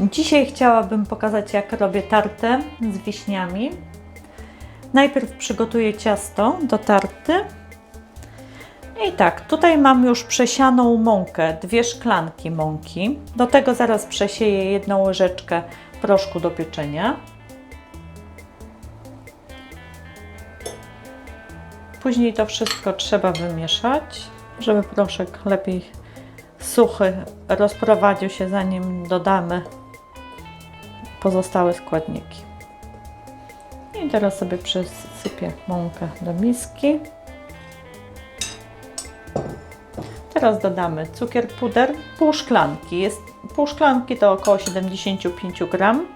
Dzisiaj chciałabym pokazać, jak robię tartę z wiśniami. Najpierw przygotuję ciasto do tarty. I tak, tutaj mam już przesianą mąkę, dwie szklanki mąki. Do tego zaraz przesieję jedną łyżeczkę proszku do pieczenia. Później to wszystko trzeba wymieszać, żeby proszek lepiej suchy rozprowadził się, zanim dodamy pozostałe składniki. I teraz sobie przesypię mąkę do miski. Teraz dodamy cukier puder, pół szklanki. Jest, pół szklanki to około 75 gram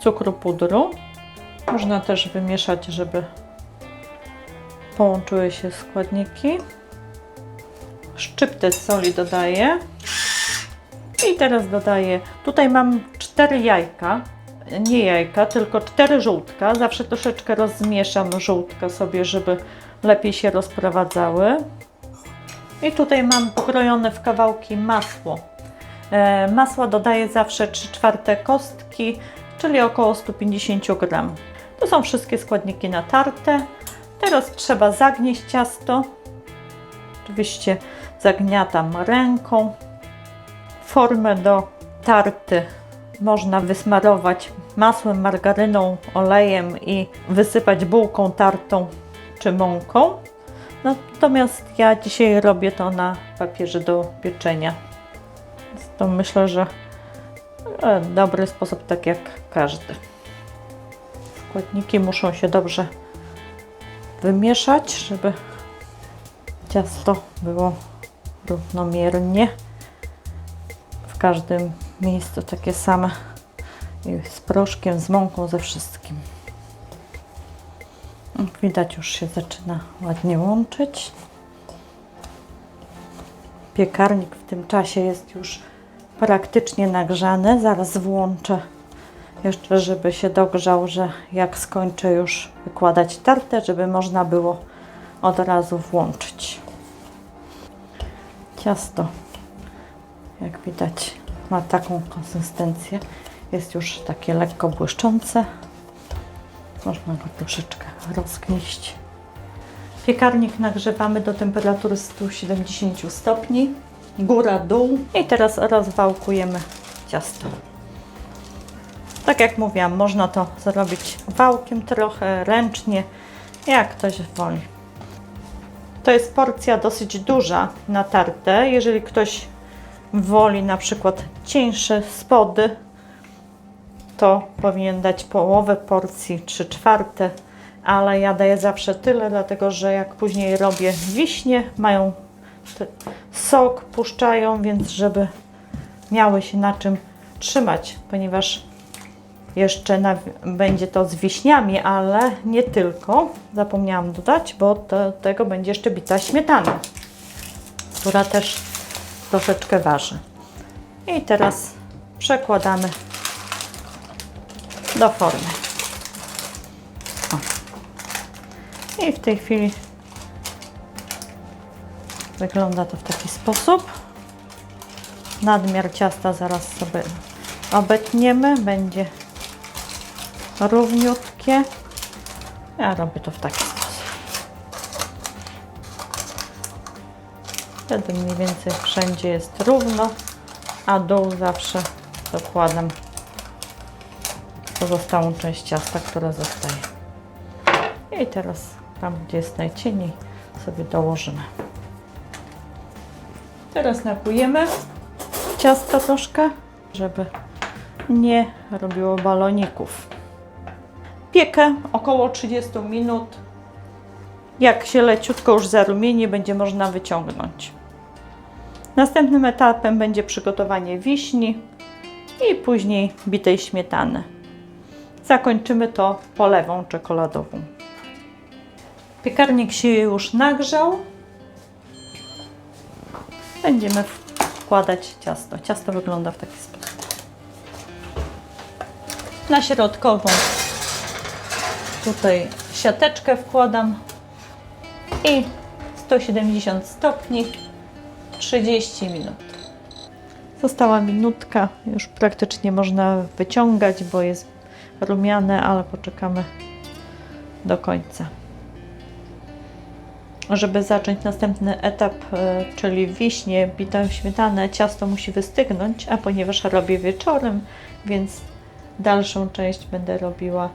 cukru pudru. Można też wymieszać, żeby połączyły się składniki. Szczyptę soli dodaję. Teraz dodaję, tutaj mam 4 jajka, nie jajka, tylko 4 żółtka. Zawsze troszeczkę rozmieszam żółtka sobie, żeby lepiej się rozprowadzały. I tutaj mam pokrojone w kawałki masło. E, masła dodaję zawsze 3 czwarte kostki, czyli około 150 gram. To są wszystkie składniki na tartę. Teraz trzeba zagnieść ciasto. Oczywiście zagniatam ręką. Formę do tarty można wysmarować masłem, margaryną, olejem i wysypać bułką tartą czy mąką. Natomiast ja dzisiaj robię to na papierze do pieczenia. To myślę, że e, dobry sposób, tak jak każdy. Składniki muszą się dobrze wymieszać, żeby ciasto było równomiernie każdym miejscu takie same i z proszkiem, z mąką, ze wszystkim. Jak Widać już się zaczyna ładnie łączyć. Piekarnik w tym czasie jest już praktycznie nagrzany. Zaraz włączę jeszcze, żeby się dogrzał, że jak skończę już wykładać tartę, żeby można było od razu włączyć. Ciasto, jak widać, ma taką konsystencję. Jest już takie lekko błyszczące. Można go troszeczkę rozgnieść. Piekarnik nagrzewamy do temperatury 170 stopni, góra, dół. I teraz rozwałkujemy ciasto. Tak jak mówiłam, można to zrobić wałkiem trochę, ręcznie, jak ktoś woli. To jest porcja dosyć duża na tartę. Jeżeli ktoś woli na przykład cieńsze spody, to powinien dać połowę porcji, 3 czwarte, ale ja daję zawsze tyle, dlatego że jak później robię wiśnie, mają sok, puszczają, więc żeby miały się na czym trzymać, ponieważ jeszcze na, będzie to z wiśniami, ale nie tylko. Zapomniałam dodać, bo do tego będzie jeszcze bita śmietana, która też troszeczkę waży. I teraz przekładamy do formy. O. I w tej chwili wygląda to w taki sposób. Nadmiar ciasta zaraz sobie obetniemy, będzie równiutkie. Ja robię to w taki sposób. Wtedy mniej więcej wszędzie jest równo, a dół zawsze dokładam pozostałą część ciasta, która zostaje. I teraz tam, gdzie jest najcieniej, sobie dołożymy. Teraz nakujemy ciasto troszkę, żeby nie robiło baloników. Piekę około 30 minut. Jak się leciutko już zarumieni, będzie można wyciągnąć. Następnym etapem będzie przygotowanie wiśni i później bitej śmietany. Zakończymy to polewą czekoladową. Piekarnik się już nagrzał. Będziemy wkładać ciasto. Ciasto wygląda w taki sposób. Na środkową tutaj siateczkę wkładam i 170 stopni 30 minut. Została minutka, już praktycznie można wyciągać, bo jest rumiane, ale poczekamy do końca. Żeby zacząć następny etap, e, czyli wiśnie, bitą śmietanę, ciasto musi wystygnąć, a ponieważ robię wieczorem, więc dalszą część będę robiła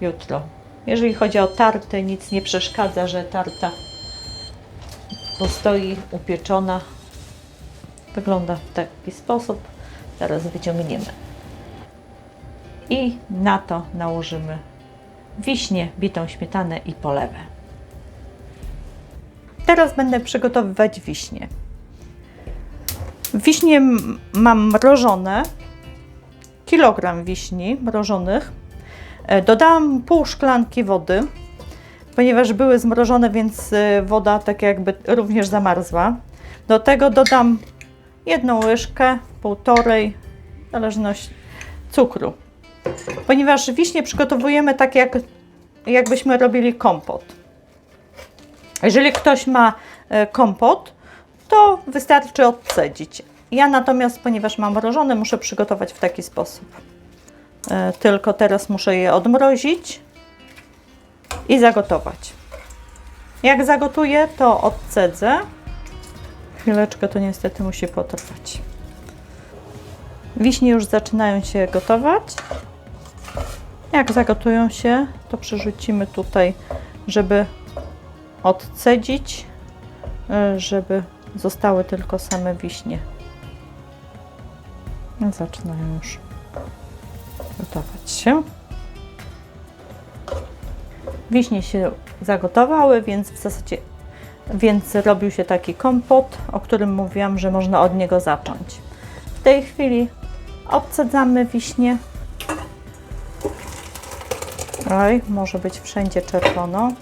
jutro. Jeżeli chodzi o tartę, nic nie przeszkadza, że tarta postoi upieczona. Wygląda w taki sposób. Teraz wyciągniemy. I na to nałożymy wiśnie, bitą śmietanę i polewę. Teraz będę przygotowywać wiśnie. Wiśnie mam mrożone, kilogram wiśni mrożonych. E, Dodałam pół szklanki wody, ponieważ były zmrożone, więc e, woda tak jakby również zamarzła. Do tego dodam jedną łyżkę, półtorej, w zależności cukru. Ponieważ wiśnie przygotowujemy tak, jak, jakbyśmy robili kompot. Jeżeli ktoś ma e, kompot, to wystarczy odcedzić. Ja natomiast, ponieważ mam mrożone, muszę przygotować w taki sposób. E, Tylko teraz muszę je odmrozić i zagotować. Jak zagotuję, to odcedzę. Chwileczkę to niestety musi potrwać. Wiśnie już zaczynają się gotować. Jak zagotują się, to przerzucimy tutaj, żeby odcedzić, y, żeby zostały tylko same wiśnie. No, Zaczynają już gotować się. Wiśnie się zagotowały, więc w zasadzie więc robił się taki kompot, o którym mówiłam, że można od niego zacząć. W tej chwili obcedzamy wiśnie. Oj, może być wszędzie czerwono.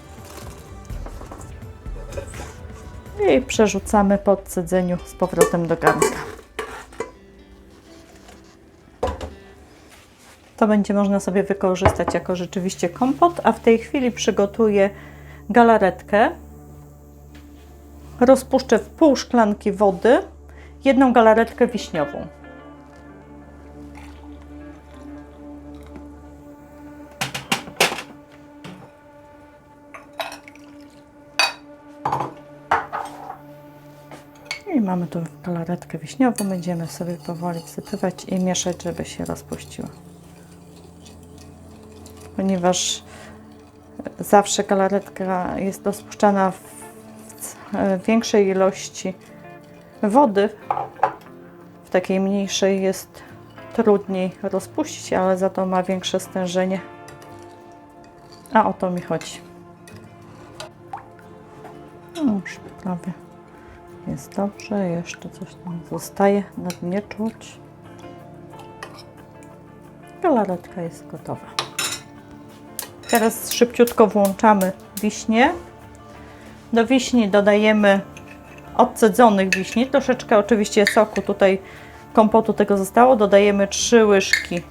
I przerzucamy po odcedzeniu z powrotem do garnka. To będzie można sobie wykorzystać jako rzeczywiście kompot, a w tej chwili przygotuję galaretkę. Rozpuszczę w pół szklanki wody jedną galaretkę wiśniową. I mamy tu galaretkę wiśniową. Będziemy sobie powoli wsypywać i mieszać, żeby się rozpuściła. Ponieważ zawsze galaretka jest rozpuszczana w większej ilości wody, w takiej mniejszej jest trudniej rozpuścić, ale za to ma większe stężenie. A o to mi chodzi. No już prawie jest dobrze, jeszcze coś tam zostaje na dnie czuć. Galaretka jest gotowa. Teraz szybciutko włączamy wiśnie. Do wiśni dodajemy odcedzonych wiśni, troszeczkę oczywiście soku tutaj kompotu tego zostało. Dodajemy 3 łyżki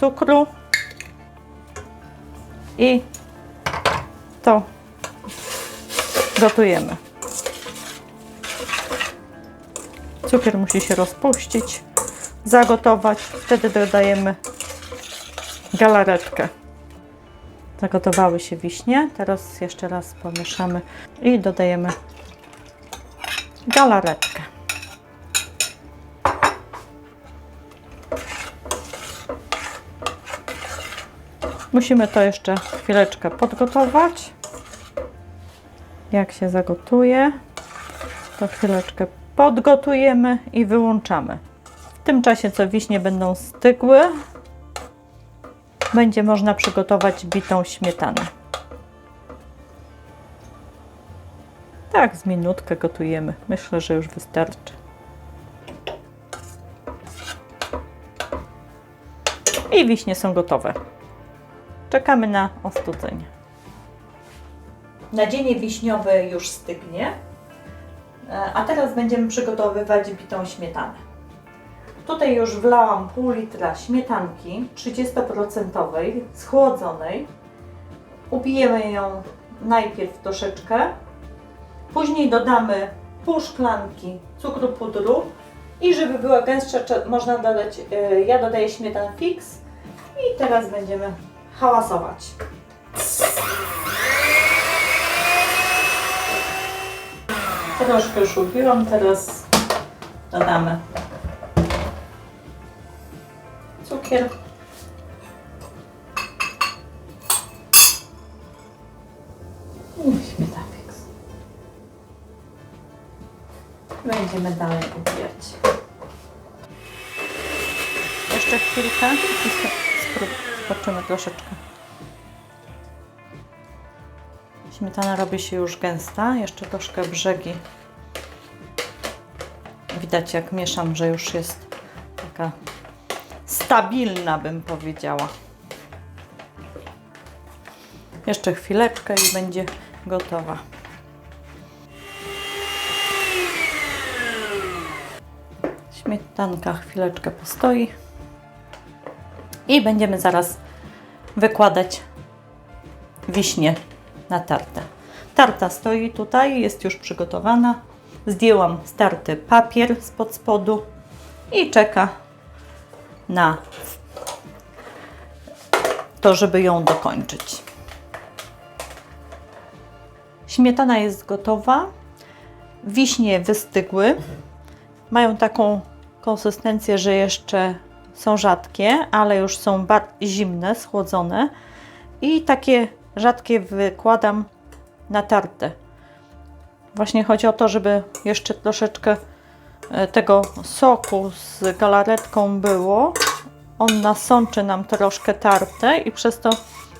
cukru i to gotujemy. Cukier musi się rozpuścić, zagotować. Wtedy dodajemy galaretkę. Zagotowały się wiśnie. Teraz jeszcze raz pomieszamy i dodajemy galaretkę. Musimy to jeszcze chwileczkę podgotować. Jak się zagotuje, to chwileczkę podgotujemy i wyłączamy. W tym czasie, co wiśnie będą stygły, będzie można przygotować bitą śmietanę. Tak, z minutkę gotujemy. Myślę, że już wystarczy. I wiśnie są gotowe. Czekamy na ostudzenie. Nadzienie wiśniowe już stygnie, E, a teraz będziemy przygotowywać bitą śmietanę. Tutaj już wlałam pół litra śmietanki 30% schłodzonej. Ubijemy ją najpierw troszeczkę, później dodamy pół szklanki cukru pudru I żeby była gęstsza, można dodać, y, ja dodaję śmietan fix i teraz będziemy hałasować. Troszkę już ubiłam, teraz dodamy cukier. Fix. Będziemy dalej ubijać. Jeszcze chwilkę i spoczymy troszeczkę. Śmietana robi się już gęsta, jeszcze troszkę brzegi. Widać jak mieszam, że już jest taka stabilna bym powiedziała. Jeszcze chwileczkę i będzie gotowa. Śmietanka chwileczkę postoi i będziemy zaraz wykładać wiśnie na tartę. Tarta stoi tutaj, jest już przygotowana. Zdjęłam starty papier spod spodu i czeka na to, żeby ją dokończyć. Śmietana jest gotowa. Wiśnie wystygły. Mają taką konsystencję, że jeszcze są rzadkie, ale już są zimne, schłodzone. I takie rzadkie wykładam na tartę. Właśnie chodzi o to, żeby jeszcze troszeczkę tego soku z galaretką było. On nasączy nam troszkę tartę i przez to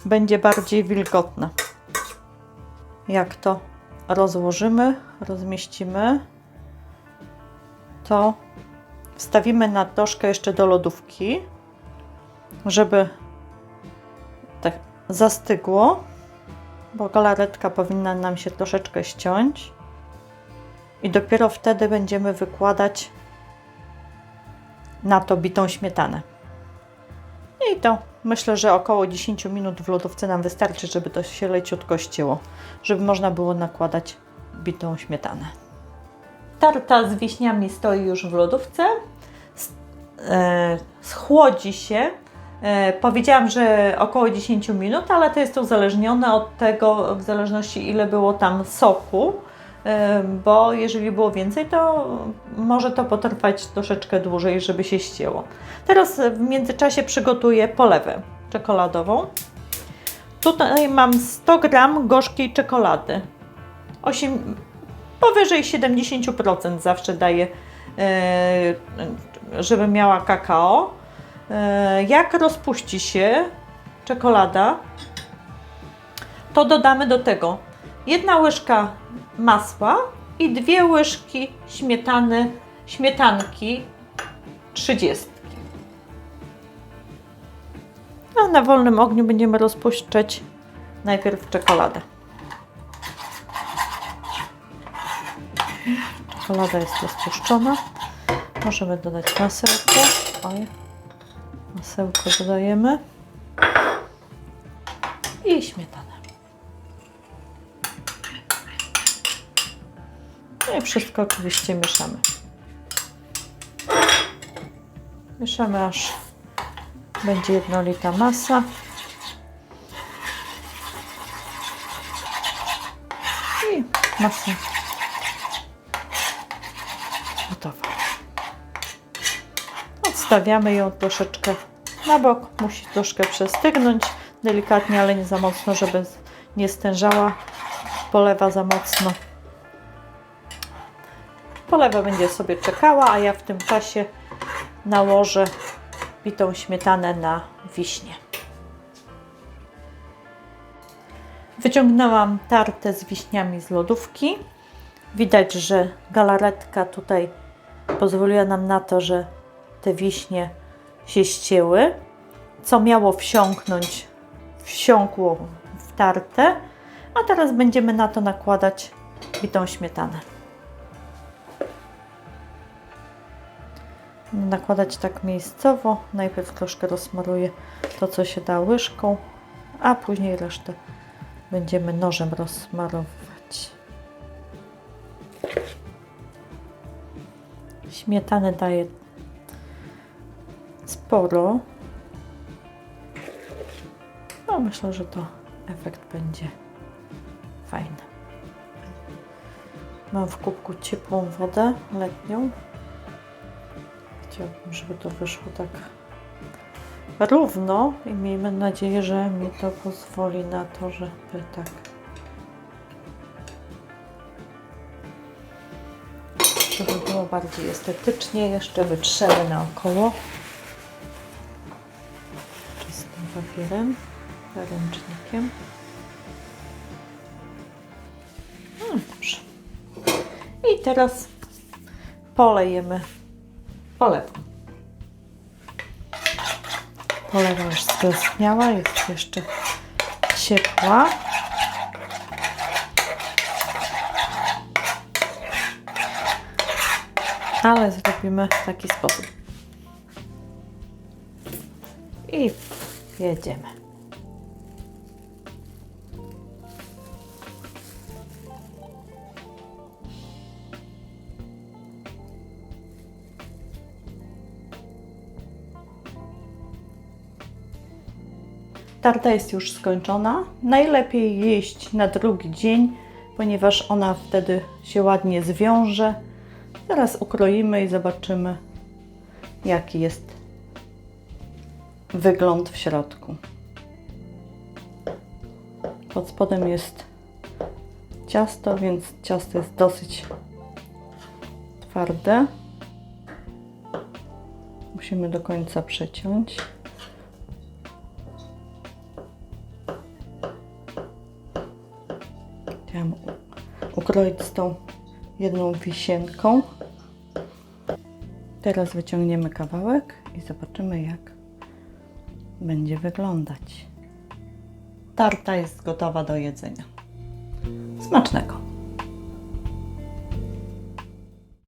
będzie bardziej wilgotna. Jak to rozłożymy, rozmieścimy, to wstawimy na troszkę jeszcze do lodówki, żeby tak zastygło, bo galaretka powinna nam się troszeczkę ściąć. I dopiero wtedy będziemy wykładać na to bitą śmietanę. I to myślę, że około 10 minut w lodówce nam wystarczy, żeby to się leciutko ścięło, żeby można było nakładać bitą śmietanę. Tarta z wiśniami stoi już w lodówce. E, Schłodzi się. E, Powiedziałam, że około 10 minut, ale to jest uzależnione od tego, w zależności ile było tam soku, bo jeżeli było więcej, to może to potrwać troszeczkę dłużej, żeby się ścięło. Teraz w międzyczasie przygotuję polewę czekoladową. Tutaj mam 100 gram gorzkiej czekolady. 8, powyżej 70% zawsze daję, e, żeby miała kakao. E, Jak rozpuści się czekolada, to dodamy do tego jedna łyżka masła i dwie łyżki śmietany, śmietanki 30. A na wolnym ogniu będziemy rozpuszczać najpierw czekoladę. Czekolada jest rozpuszczona. Możemy dodać masełko. Oj. Masełko dodajemy. I śmietanę. I wszystko oczywiście mieszamy. Mieszamy aż będzie jednolita masa. I masa gotowa. Odstawiamy ją troszeczkę na bok. Musi troszkę przestygnąć delikatnie, ale nie za mocno, żeby nie stężała polewa za mocno. Polewa będzie sobie czekała, a ja w tym czasie nałożę bitą śmietanę na wiśnie. Wyciągnęłam tartę z wiśniami z lodówki. Widać, że galaretka tutaj pozwoliła nam na to, że te wiśnie się ścięły. Co miało wsiąknąć, wsiąkło w tartę, a teraz będziemy na to nakładać bitą śmietanę. Nakładać tak miejscowo. Najpierw troszkę rozsmaruję to, co się da łyżką, a później resztę będziemy nożem rozsmarowywać. Śmietany daje sporo. No myślę, że to efekt będzie fajny. Mam w kubku ciepłą wodę letnią. Chciałabym, żeby to wyszło tak równo i miejmy nadzieję, że mi to pozwoli na to, żeby tak żeby było bardziej estetycznie. Jeszcze wytrzemy naokoło czystym papierem, ręcznikiem. No dobrze. I teraz polejemy polewą. Polewa już skleśniała, jest jeszcze ciepła. Ale zrobimy w taki sposób. I jedziemy. Tarta jest już skończona. Najlepiej jeść na drugi dzień, ponieważ ona wtedy się ładnie zwiąże. Teraz ukroimy i zobaczymy, jaki jest wygląd w środku. Pod spodem jest ciasto, więc ciasto jest dosyć twarde. Musimy do końca przeciąć. Ukroić z tą jedną wisienką. Teraz wyciągniemy kawałek i zobaczymy, jak będzie wyglądać. Tarta jest gotowa do jedzenia. Smacznego!